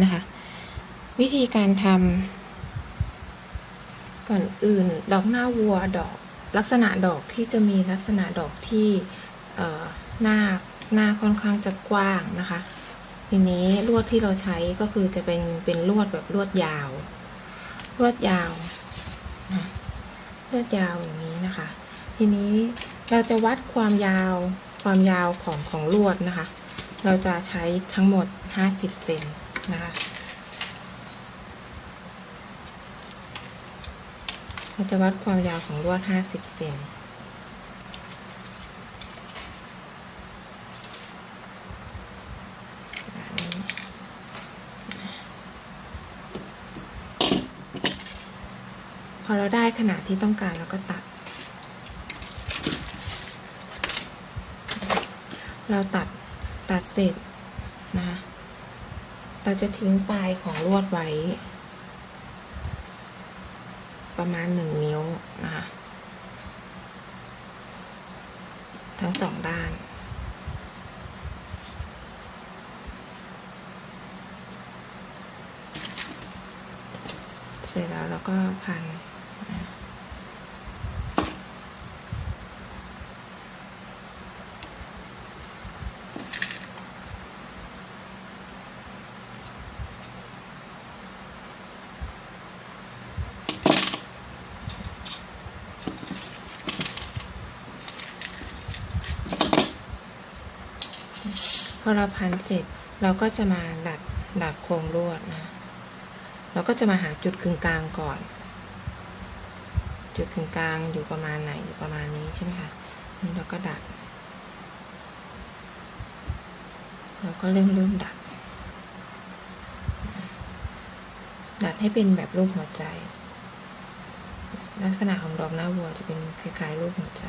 นะคะ วิธีการทำก่อนอื่นดอกหน้าวัวดอกลักษณะดอกที่จะมีลักษณะดอกที่หน้าหน้าค่อนข้างจะกว้างนะคะ ทีนี้ลวดที่เราใช้ก็คือจะเป็นเป็นลวดแบบลวดยาว ลวดยาวนะลวดยาวอย่างนี้นะคะ ทีนี้เราจะวัดความยาวความยาวของของลวดนะคะ เราจะใช้ทั้งหมด 50 เซน นะคะเราจะวัดความยาวของลวด 50 เซนพอเราได้ขนาดที่ต้องการเราก็ตัด เราตัดตัดเสร็จนะคะ เราจะทิ้งปลายของลวดไว้ ประมาณหนึ่งนิ้วนะคะทั้งสองด้าน เสร็จแล้วเราก็พัน เราพันเสร็จเราก็จะมาดัดดัดโครงลวดนะ เราก็จะมาหาจุดกึ่งกลางก่อน จุดกึ่งกลางอยู่ประมาณไหนอยู่ประมาณนี้ใช่ไหมคะนี่เราก็ดัดเราก็เริ่มเริ่มดัด ดัดให้เป็นแบบรูปหัวใจ ลักษณะของดอกหน้าวัวจะเป็นคล้ายๆรูปหัวใจ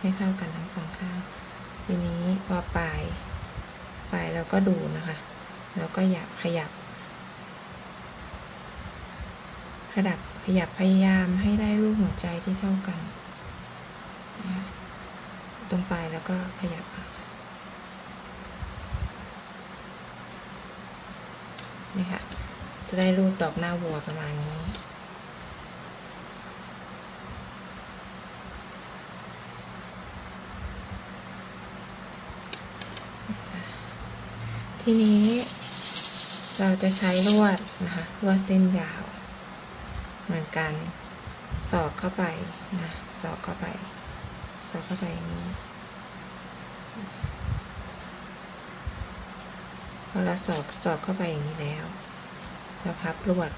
ให้เข้ากันทั้งสองข้าง ทีนี้พอปลาย ปลายเราก็ดูนะคะ แล้วก็อยากขยับ ขยับขยับพยายามให้ได้รูปหัวใจที่เท่ากัน ตรงปลายแล้วก็ขยับนี่ค่ะ จะได้รูปดอกหน้าวัวประมาณนี้ ทีนี้เราจะใช้ลวดนะคะลวดเส้นยาว เหมือนกัน สอดเข้าไปนะสอดเข้าไป สอดเข้าไปอย่างนี้พอเราสอดสอดเข้าไปอย่างนี้แล้วเราพับลวด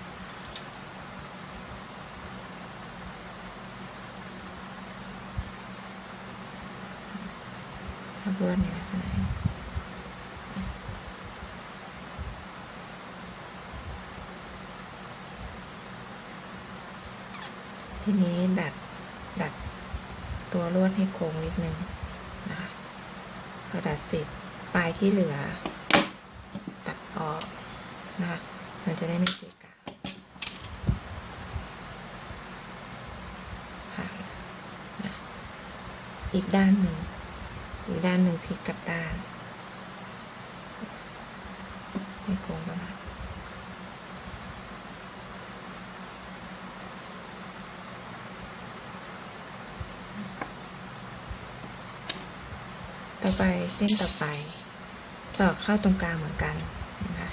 พับลวดในลักษณะนี้ ทีนี้ดัด ดัดตัว ลวดให้โค้งนิดนึงนะคะดัดเสร็จปลายที่เหลือ ตัดออกนะคะมันจะได้ไม่เกะกะค่ะนะอีกด้านหนึ่งอีกด้านหนึ่งพลิกกลับด้านให้โค้งประมาณ ต่อ ไปเส้นต่อไป สอดเข้าตรงกลางเหมือนกันนะคะ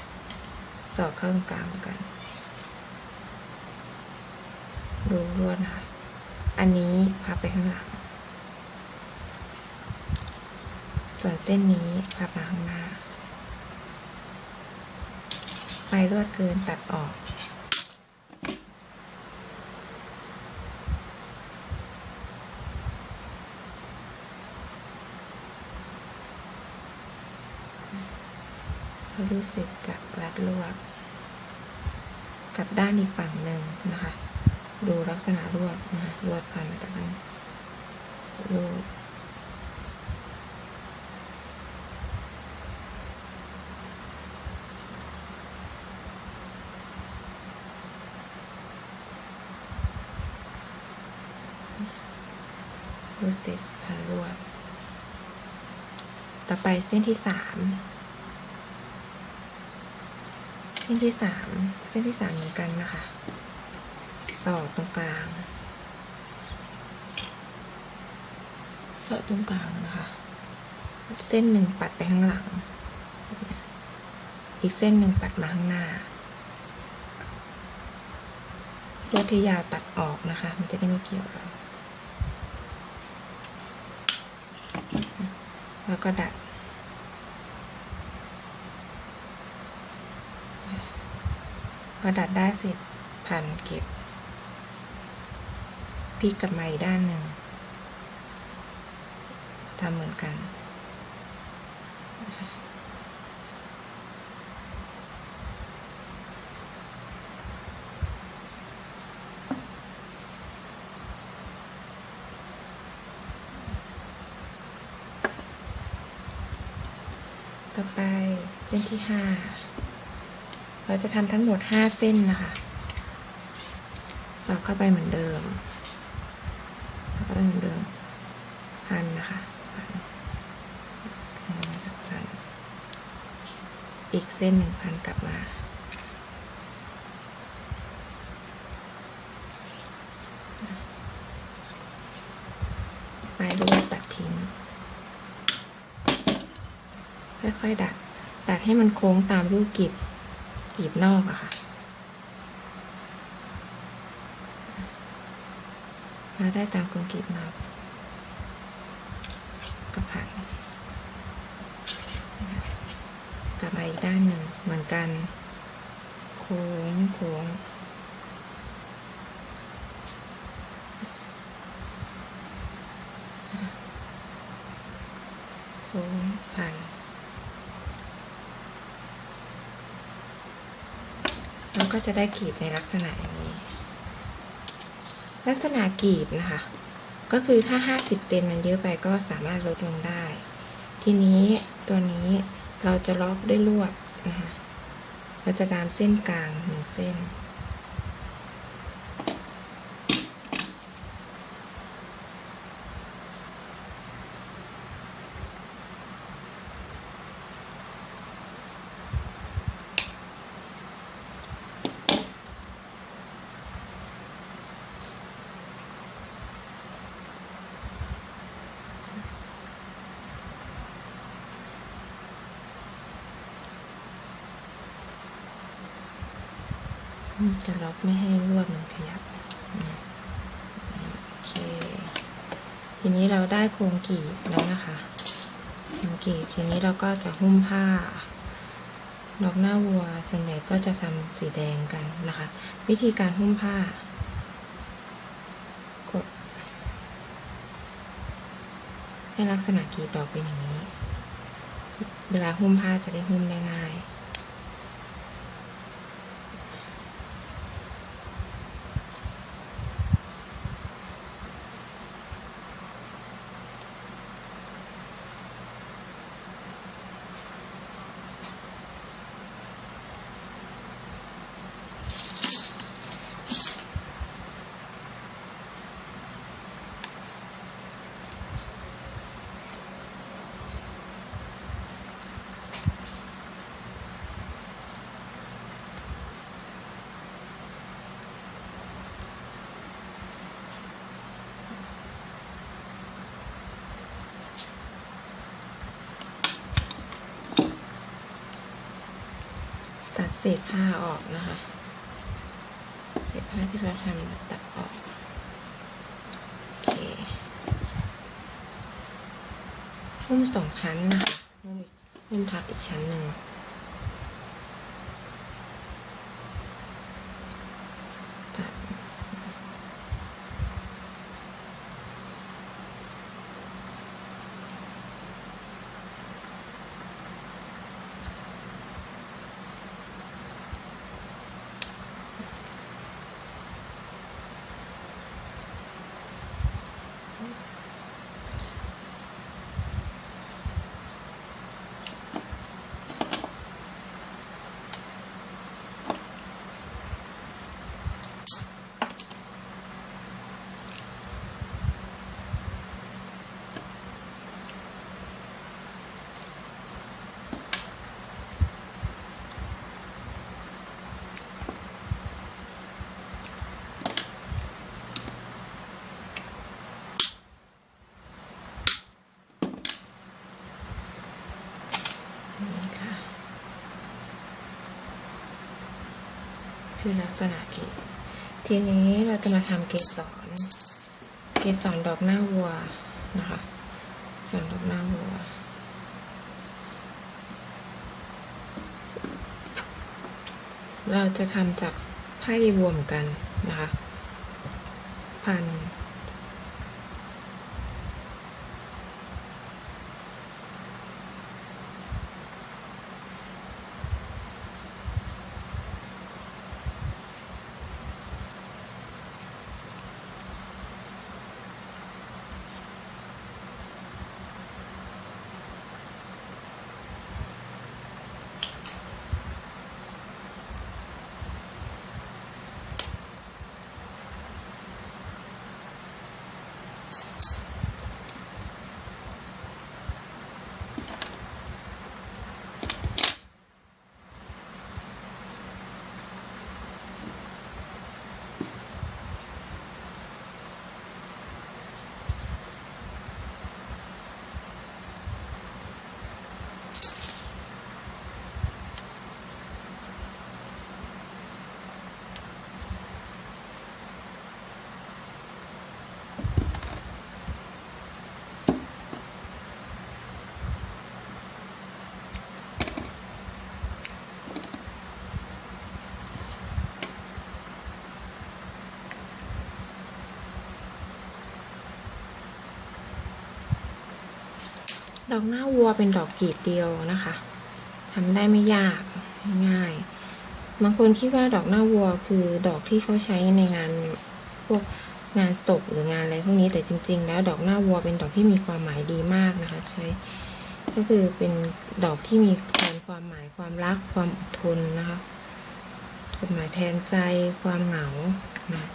สอดเข้าตรงกลางเหมือนกันดูลวดนะคะอันนี้พับไปข้างหลัง ส่วนเส้นนี้พับมาข้างหน้า ไปลวดเกินตัดออก รู้สึกจากรัดลวดกับด้านอีกฝั่งหนึ่งนะคะ ดูลักษณะลวดนะลวดผ่านมาจากนั้นลวดรู้สึกผ่านลวด ต่อไปเส้นที่สาม ส้นที่สามเส้นที่สามเหมือนกันนะคะ สอดตรงกลาง สอดตรงกลางนะคะ เส้นหนึ่งปัดไปข้างหลัง อีกเส้นหนึ่งปัดมาข้างหน้าลวดที่ยาวตัดออกนะคะ มันจะได้ไม่เกี่ยวกันแล้วก็ดัด อดัดได้เสร็จพันเก็บพลิกกลับมาอีกด้านหนึ่งทำเหมือนกัน ต่อไปเส้นที่ห้า เราจะทำทั้งหมดห้าเส้นนะคะ สอดเข้าไปเหมือนเดิมเข้าไปเหมือนเดิม พันนะคะพันพันอีกเส้นหนึ่งพันกลับมาไปด้วยตัดทิ้ง ค่อยๆดัดดัดให้มันโค้งตามรูปกลีบ กีบนอกอะค่ะมาได้ตามโครงกลีบนอกก็ผ่านกลับมาอีกด้านหนึ่งเหมือนกัน โค้งโค้งโค้งผ่าน มันก็จะได้กลีบในลักษณะอย่างนี้ ลักษณะกลีบนะคะ ก็คือถ้า 50เซนมันเยอะไปก็สามารถลดลงได้ ทีนี้ตัวนี้เราจะล็อกด้วยลวดนะคะเราจะตามเส้นกลางหนึ่งเส้น จะล็อกไม่ให้ลวดมันขยับโอเค ทีนี้เราได้โครงกีบแล้วนะคะโครงกีบทีนี้เราก็จะหุ้มผ้าดอกหน้าวัวส่วนใหญ่ก็จะทำสีแดงกันนะคะ วิธีการหุ้มผ้า กด ให้ลักษณะกีบดอกเป็นอย่างนี้ เวลาหุ้มผ้าจะได้หุ้มได้ง่าย เศษผ้าออกนะคะ เศษผ้าที่เราทำตัดออกโอเคหุ้มสองชั้นนะคะหุ้มหุ้มทับอีกชั้นหนึ่ง คือลักษณะกิทีนี้เราจะมาทำเกสร เกสรดอกหน้าวัวนะคะสรดอกหน้าวัว เราจะทำจากไพ่รวมกันนะคะ พัน อกหน้าวัวเป็นดอกกลีบเดียวนะคะทำได้ไม่ยากง่ายบางคนคิดว่าดอกหน้าวัวคือดอกที่เขาใช้ในงานพวกงานศพหรืองานอะไรพวกนี้แต่จริง ๆ แล้วดอกหน้าวัวเป็นดอกที่มีความหมายดีมากนะคะ ใช้ก็คือเป็นดอกที่มีแทนความหมายความรักความอดทนนะคะกฎหมายแทนใจความเหงานะ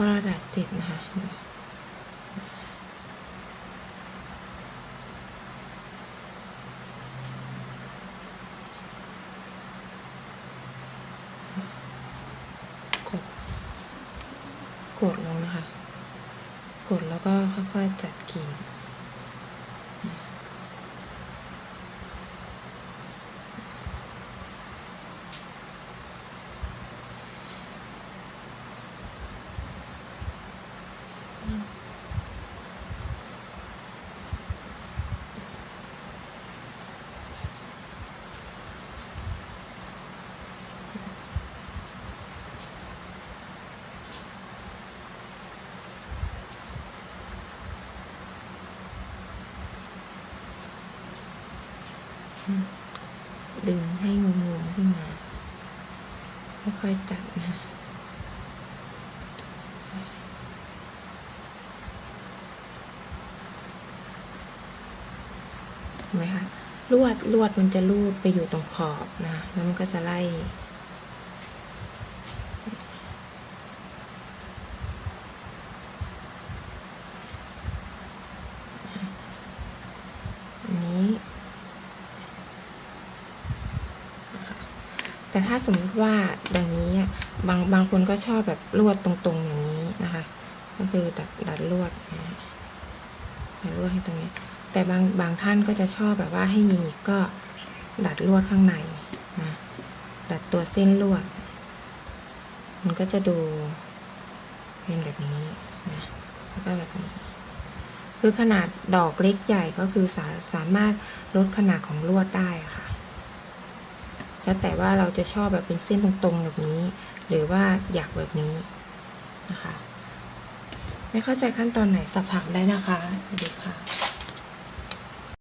พอเราดัดเสร็จนะคะกดกดลงนะคะ กดแล้วก็ค่อยๆจัดกิ่งบดึงให้งงๆขึ้นมา ค่อยจัดนะคะเห็นไหมคะลวดลวดมันจะลูดไปอยู่ตรงขอบนะ แล้วมันก็จะไล่ อันนี้นะคะ แต่ถ้าสมมติว่าดังนี้บางบางคนก็ชอบแบบลวดตรงๆอย่างนี้นะคะ ก็คือดัดดัดลวดนะดัดลวดให้ตรงนี้ แต่บางบางท่านก็จะชอบแบบว่าให้ยิงอีกก็ดัดลวดข้างในนะดัดตัวเส้นลวด มันก็จะดูเป็นแบบนี้นะแล้วก็แบบนี้ คือขนาดดอกเล็กใหญ่ก็คือสาสามารถลดขนาดของลวดได้ค่ะ แล้วแต่ว่าเราจะชอบแบบเป็นเส้นตรงๆแบบนี้ หรือว่าอยากแบบนี้นะคะ ไม่เข้าใจขั้นตอนไหนสอบถามได้นะคะสวัสดีค่ะ